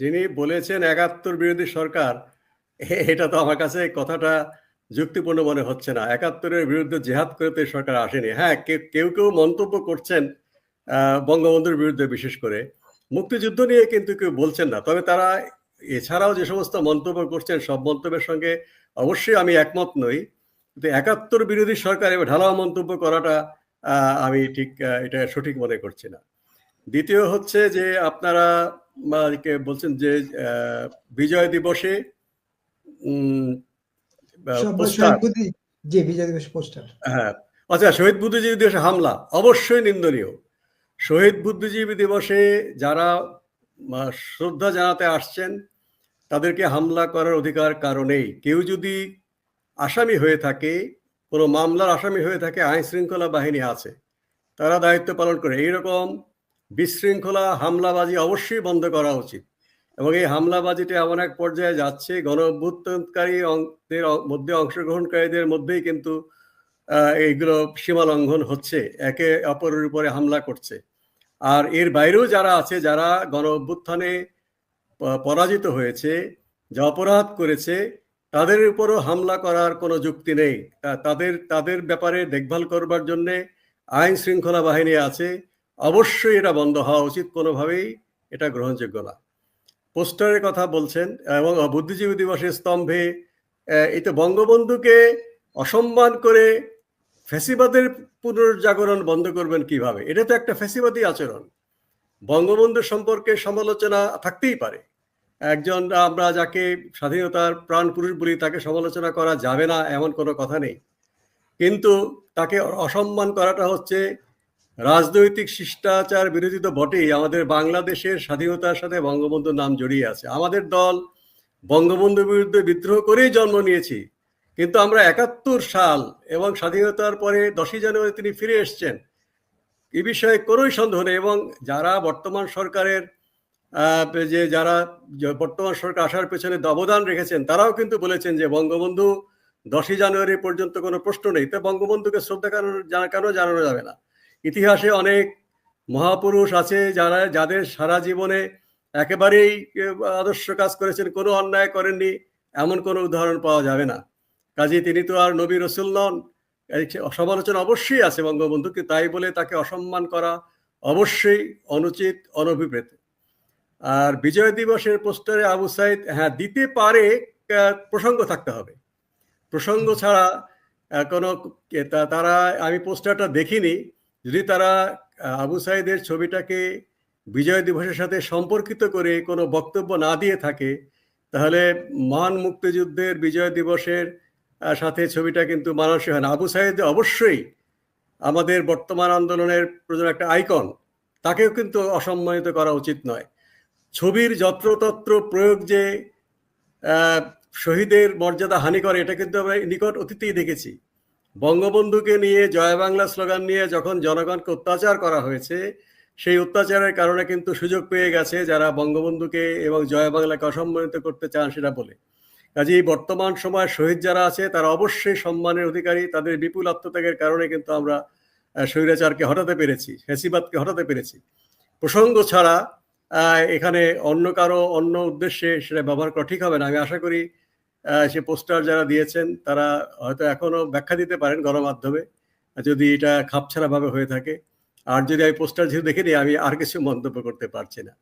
যিনি বলেছেন একাত্তর বিরোধী সরকার এটা তো আমার কাছে কথাটা যুক্তিপূর্ণ মনে হচ্ছে না। একাত্তরের বিরুদ্ধে জেহাদ করে তো সরকার আসেনি। হ্যাঁ কেউ কেউ মন্তব্য করছেন বঙ্গবন্ধুর বিরুদ্ধে বিশেষ করে। মুক্তিযুদ্ধ নিয়ে কিন্তু কেউ বলছেন না। তবে তারা এছাড়াও যে সমস্ত মন্তব্য করছেন, সব মন্তব্যের সঙ্গে অবশ্যই আমি একমত নই। কিন্তু একাত্তর বিরোধী সরকার এবার ঢালাও মন্তব্য করাটা আমি ঠিক এটা সঠিক মনে করছি না। দ্বিতীয় হচ্ছে যে আপনারা বা বলছেন যে বিজয় দিবসে হ্যাঁ। আচ্ছা শহীদ বুদ্ধিজীবী দিবসে হামলা অবশ্যই নিন্দনীয়। শহীদ বুদ্ধিজীবী দিবসে যারা শ্রদ্ধা জানাতে আসছেন তাদেরকে হামলা করার অধিকার কারণেই কেউ যদি আসামি হয়ে থাকে কোনো মামলার আসামি হয়ে থাকে আইন শৃঙ্খলা বাহিনী আছে তারা দায়িত্ব পালন করে। এইরকম বিশৃঙ্খলা, হামলাবাজি অবশ্যই বন্ধ করা উচিত। এবং এই হামলাবাজিটা এমন এক পর্যায়ে যাচ্ছে গণ অংশের মধ্যে অংশগ্রহণকারীদের মধ্যেই কিন্তু এইগুলো সীমা লঙ্ঘন হচ্ছে, একে অপরের উপরে হামলা করছে। আর এর বাইরেও যারা আছে, যারা গণ অভ্যুত্থানে পরাজিত হয়েছে, যা অপরাধ করেছে, তাদের উপরও হামলা করার কোনো যুক্তি নেই। তাদের তাদের ব্যাপারে দেখভাল করবার জন্যে আইন শৃঙ্খলা বাহিনী আছে। অবশ্যই এটা বন্ধ হওয়া উচিত কোনোভাবেই এটা গ্রহণযোগ্য না। পোস্টারের কথা বলছেন এবং বুদ্ধিজীবী দিবসের স্তম্ভে আহ, এই তো বঙ্গবন্ধুকে অসম্মান করে ফ্যাসিবাদের পুনর্জাগরণ বন্ধ করবেন কীভাবে? এটা তো একটা ফ্যাসিবাদী আচরণ। বঙ্গবন্ধু সম্পর্কে সমালোচনা থাকতেই পারে। একজন আমরা যাকে স্বাধীনতার প্রাণ পুরুষ বলি তাকে সমালোচনা করা যাবে না এমন কোনো কথা নেই। কিন্তু তাকে অসম্মান করাটা হচ্ছে রাজনৈতিক শিষ্টাচার বিরোধী তো বটেই, আমাদের বাংলাদেশের স্বাধীনতার সাথে বঙ্গবন্ধুর নাম জড়িয়ে আছে। আমাদের দল বঙ্গবন্ধুর বিরুদ্ধে বিদ্রোহ করেই জন্ম নিয়েছি, কিন্তু আমরা একাত্তর সাল এবং স্বাধীনতার পরে দশই জানুয়ারি তিনি ফিরে এসছেন। এ বিষয়ে কোনোই সন্দেহ নেই এবং যারা বর্তমান সরকারের যে যারা বর্তমান সরকার আসার পেছনে অবদান রেখেছেন, তারাও কিন্তু বলেছেন যে বঙ্গবন্ধু দশই জানুয়ারি পর্যন্ত কোনো প্রশ্ন নেই। তো বঙ্গবন্ধুকে শ্রদ্ধা কেন কেন জানানো যাবে না? ইতিহাসে অনেক মহাপুরুষ আছে যারা, যাদের সারা জীবনে একেবারেই আদর্শ কাজ করেছেন, কোনো অন্যায় করেননি, এমন কোনো উদাহরণ পাওয়া যাবে না। কাজে তিনি তো আর নবী রসুল নন সমালোচনা অবশ্যই আছে বঙ্গবন্ধুকে তাই বলে তাকে অসম্মান করা অবশ্যই অনুচিত অনভিপ্রেত আর বিজয় দিবসের পোস্টারে আবু সাইদ হ্যাঁ দিতে পারে প্রসঙ্গ থাকতে হবে। প্রসঙ্গ ছাড়া কোনো তারা, আমি পোস্টারটা দেখিনি যদি তারা আবু সাইদের ছবিটাকে বিজয় দিবসের সাথে সম্পর্কিত করে কোনো বক্তব্য না দিয়ে থাকে, তাহলে মহান মুক্তিযুদ্ধের বিজয় দিবসের সাথে ছবিটা কিন্তু মানানসই হয় না। আবু সাইদ অবশ্যই আমাদের বর্তমান আন্দোলনের প্রয়োজন একটা আইকন। তাকেও কিন্তু অসম্মানিত করা উচিত নয়। ছবির যত্রতত্র প্রয়োগ যে শহীদের মর্যাদা হানি করে, এটা কিন্তু আমরা নিকট অতীতেই দেখেছি। বঙ্গবন্ধুকে নিয়ে জয় বাংলা স্লোগান নিয়ে যখন জনগণকে অত্যাচার করা হয়েছে, সেই অত্যাচারের কারণে কিন্তু সুযোগ পেয়ে গেছে যারা বঙ্গবন্ধুকে এবং জয় বাংলাকে অসম্মানিত করতে চান সেটা বলে। কাজেই বর্তমান সময় শহীদ যারা আছে, তারা অবশ্যই সম্মানের অধিকারী। তাদের বিপুল আত্মত্যাগের কারণে কিন্তু আমরা স্বৈরাচারকে হটাতে পেরেছি হেসিবাদকে হটাতে পেরেছি। প্রসঙ্গ ছাড়া এখানে অন্য কারও অন্য উদ্দেশ্যে সেটা ব্যবহার করা ঠিক হবে না। আমি আশা করি সে পোস্টার যারা দিয়েছেন, তারা হয়তো এখনও ব্যাখ্যা দিতে পারেন গণমাধ্যমে, যদি এটা খাপছাড়া ভাবে হয়ে থাকে। আর যদি আমি পোস্টার যেহেতু দেখিনি আমি আর কিছু মন্তব্য করতে পারছি না।